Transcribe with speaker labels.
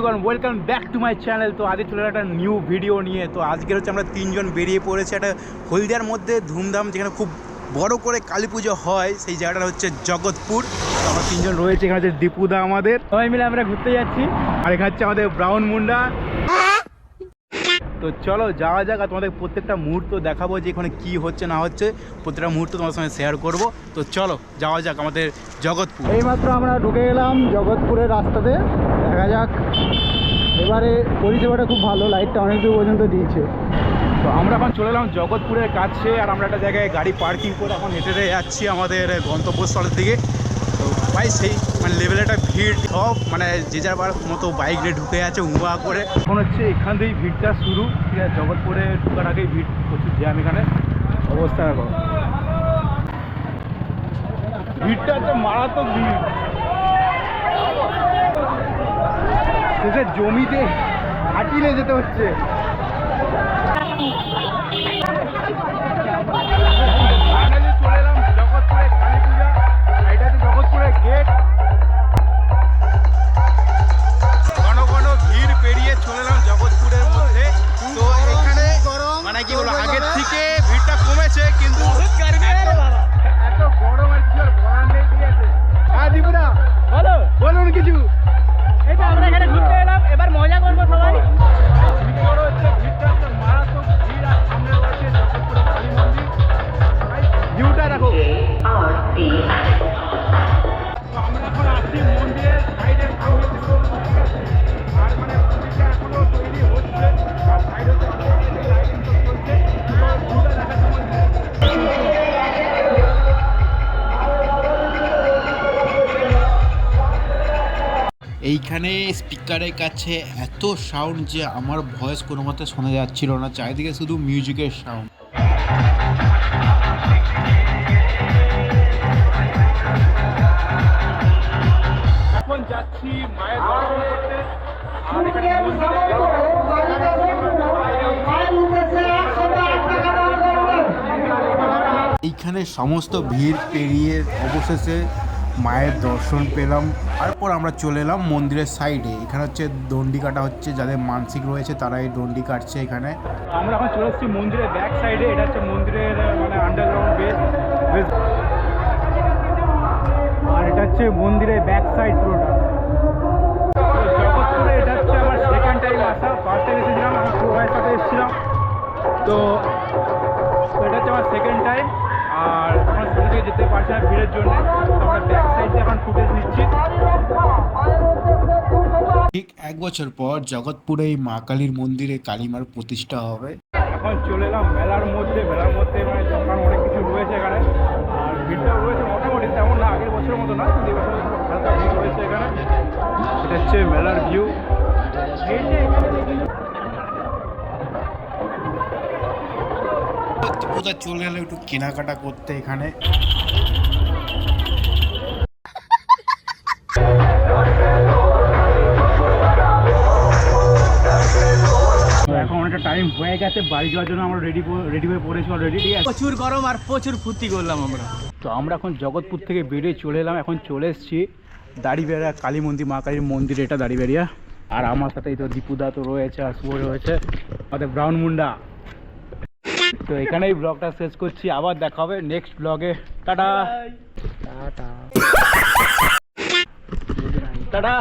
Speaker 1: বন্ধুগণ welcome back to my channel তো আজকে চলে একটা নিউ ভিডিও নিয়ে। তো আজকের হচ্ছে আমরা তিনজন বেরিয়ে পড়েছি একটা হলদিয়ার মধ্যে ধুমধাম, যেখানে খুব বড় করে কালী পুজো হয়। সেই জায়গাটা হচ্ছে জগৎপুর। আমরা তিনজন রয়েছে, এখানে হচ্ছে দীপুদা আমাদের। সবাই মিলে আমরা ঘুরতে যাচ্ছি। আর এখানে হচ্ছে আমাদের ব্রাউন মুন্ডা। তো চলো যাওয়া যাক আর তোমাদের প্রত্যেকটা মুহূর্ত দেখাবো যে এখানে কী হচ্ছে না হচ্ছে। প্রত্যেকটা মুহূর্ত তোমার সঙ্গে শেয়ার করব। তো চলো যাওয়া যাক আমাদের জগৎপুর।
Speaker 2: এইমাত্র আমরা ঢুকে গেলাম জগৎপুরের রাস্তাতে। দেখা যাক। এবারে পরিষেবাটা খুব ভালো লাইটটা অনেক দূর পর্যন্ত দিয়েছে।
Speaker 1: তো আমরা এখন চলে এলাম জগৎপুরের কাছে আর আমরা একটা জায়গায় গাড়ি পার্কিং করে এখন হেঁটে হেঁটে যাচ্ছি আমাদের গন্তব্যস্থলের দিকে তো ভাই সেই মানে লেভেলে একটা ভিড়, সব মানে যে যার মতো বাইক নিয়ে ঢুকে আছে উঁয়া করে। এখন হচ্ছে এখান থেকেই ভিড়টা শুরু, ঠিক আছে? জগৎপুরে ঢুকার আগেই ভিড় প্রচুর জ্যাম এখানে। অবস্থা দেখো। ভিড়টা হচ্ছে মারাত্মক ভিড়। জমিতে হাঁটি নিয়ে যেতে হচ্ছে।
Speaker 3: এইখানে স্পিকারের কাছে এত সাউন্ড যে আমার ভয়েস কোনো মতে শোনা যাচ্ছিল না। চারিদিকে শুধু মিউজিকের সাউন্ড এইখানে সমস্ত ভিড় পেরিয়ে অবশেষে মায়ের দর্শন পেলাম। তারপর আমরা চলে এলাম মন্দিরের সাইডে। এখানে হচ্ছে দণ্ডি কাটা হচ্ছে, যাদের মানসিক রয়েছে তারা এই দণ্ডি কাটছে এখানে।
Speaker 1: আমরা এখন চলে এসেছি মন্দিরের ব্যাক সাইডে এটা হচ্ছে মন্দিরের মানে আন্ডারগ্রাউন্ড বেস আর এটা হচ্ছে মন্দিরের ব্যাক সাইড পুরোটা। জগৎপুরে এটা হচ্ছে আমার সেকেন্ড টাইম আসা। ফার্স্ট টাইম এসেছিলাম, আমি প্রো সাথে এসেছিলাম। তো, এটা হচ্ছে আমার সেকেন্ড টাইম আর সামনে থেকে যেতে পারছি না ভিড়ের জন্য। আমরা ব্যাক সাইড এখন ফুটেজ নিচ্ছি।
Speaker 3: ঠিক এক বছর পর জগৎপুরে এই মা কালীর মন্দিরে কালীমার প্রতিষ্ঠা হবে।
Speaker 1: এখন চলে এলাম মেলার মধ্যে। মেলার মধ্যে মানে দোকান অনেক কিছু রয়েছে এখানে। আর ভিড়টাও রয়েছে মোটামুটি তেমন না আগের বছরের মতো না কিন্তু এবছর হালকা ভিড় রয়েছে এখানে। এটা হচ্ছে মেলার ভিউ
Speaker 3: কোথায় চলে এলো একটু কেনাকাটা করতে এখানে।
Speaker 1: তো এখন অনেকটা টাইম হয়ে গেছে বাড়ি যাওয়ার জন্য আমরা রেডি রেডি হয়ে পড়েছি অলরেডি ঠিক আছে?
Speaker 4: প্রচুর গরম আর প্রচুর ফুর্তি করলাম আমরা।
Speaker 1: তো আমরা এখন জগৎপুর থেকে বেরিয়ে চলে এলাম এখন চলে এসেছি দাড়িবেড়া কালী মন্দির মা কালীর মন্দির এটা দাড়িবেড়িয়া। আর আমার সাথে এই তো দীপুদা তো রয়েছে আর শুভ রয়েছে। আমাদের ব্রাউন মুন্ডা তো এখানেই ব্লগটা শেষ করছি আবার দেখা হবে নেক্সট ব্লগে টাটা। টাটা। টাটা।